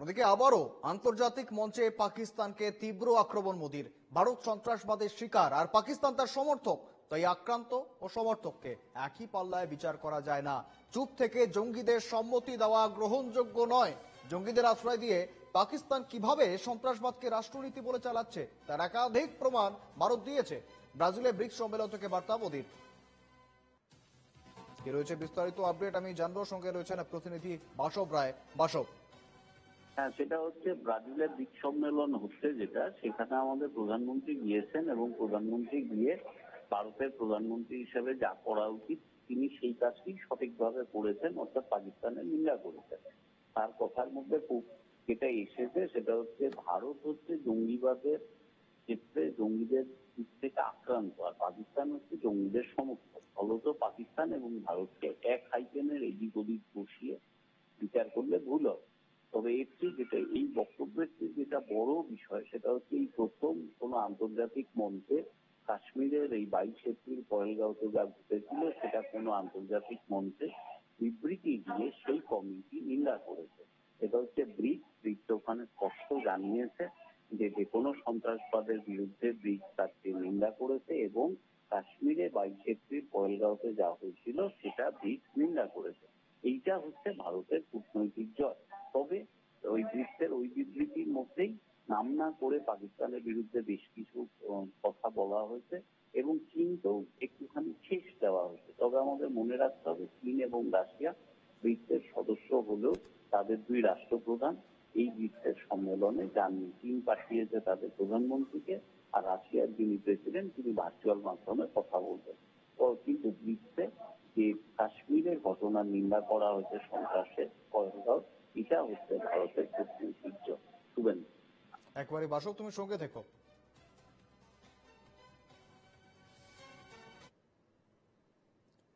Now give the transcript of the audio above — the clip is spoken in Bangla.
ওদিকে আবারও আন্তর্জাতিক মঞ্চে পাকিস্তানকে তীব্র আক্রমণ মোদীর। ভারত সন্ত্রাসবাদের শিকার। আর পাকিস্তান তার সমর্থক, তাই আক্রান্ত ও সমর্থককে একই পাল্লায় বিচার করা যায় না। চুপ থেকে জঙ্গিদের সম্মতি দেওয়া গ্রহণযোগ্য নয়। জঙ্গিদের আশ্রয় দিয়ে পাকিস্তান কীভাবে সন্ত্রাসবাদকে রাষ্ট্রনীতি বলে চালাচ্ছে, তার একাধিক প্রমাণ ভারত দিয়েছে। ব্রাজিলে ব্রিক্স সম্মেলন থেকে বার্তা মোদীর। রয়েছে বিস্তারিত আপডেট আমি জানব। সঙ্গে রয়েছেন প্রতিনিধি বাসব রায়। বাসব। হ্যাঁ সেটা হচ্ছে ব্রাজিলের দিক সম্মেলন হচ্ছে যেটা, সেখানে আমাদের প্রধানমন্ত্রী গিয়েছেন এবং প্রধানমন্ত্রী গিয়ে ভারতের প্রধানমন্ত্রী হিসেবে যা করা উচিত, তিনি সেই কাজটি সঠিকভাবে করেছেন, অর্থাৎ পাকিস্তানের নিন্দা করেছেন। তার কথার মধ্যে যেটা এসেছে, সেটা হচ্ছে ভারত হচ্ছে জঙ্গিবাদের ক্ষেত্রে জঙ্গিদের দিক থেকে আক্রান্ত, আর পাকিস্তান হচ্ছে জঙ্গিদের সমর্থক। ফলত পাকিস্তান এবং ভারতকে এক হাইটেনের এদিক ওদিক বসিয়ে বিচার করলে ভুল হয় তবে এর চেয়ে যেটা এই বক্তব্যের যেটা বড় বিষয়, সেটা হচ্ছে এই প্রথম কোন আন্তর্জাতিক মঞ্চে কাশ্মীরের এই বাইশ এপ্রিল পহেলগাঁওতে যা ঘটেছিল, সেটা কোনো আন্তর্জাতিক মঞ্চে বিবৃতি দিয়ে সেই কমিটি নিন্দা করেছে। এটা হচ্ছে ব্রিক্স ব্রিক্স ওখানে স্পষ্ট জানিয়েছে যে যে কোনো সন্ত্রাসবাদের বিরুদ্ধে ব্রিক্স তাকে নিন্দা করেছে এবং কাশ্মীরে বাইশ এপ্রিল পহেলগাঁওতে যা হয়েছিল, সেটা করে পাকিস্তানের বিরুদ্ধে বেশ কিছু কথা বলা হয়েছে এবং চীনকেও একটুখানি শেষ দেওয়া হয়েছে। তবে আমাদের মনে রাখতে হবে, চীন এবং রাশিয়া ব্রিক্সের সদস্য হলেও তাদের দুই রাষ্ট্রপ্রধান এই ব্রিক্সের সম্মেলনে যাননি চীন পাঠিয়েছে তাদের প্রধানমন্ত্রীকে আর রাশিয়ার যিনি প্রেসিডেন্ট, তিনি ভার্চুয়াল মাধ্যমে কথা বলবেন। কিন্তু ব্রিক্সে যে কাশ্মীরের ঘটনা নিন্দা করা হয়েছে সন্ত্রাসের পহেলগাঁও এটা হচ্ছে ভারতের কূটনৈতিক শুভেন্দু। একবারে বাসক তুমি সঙ্গে থেকো।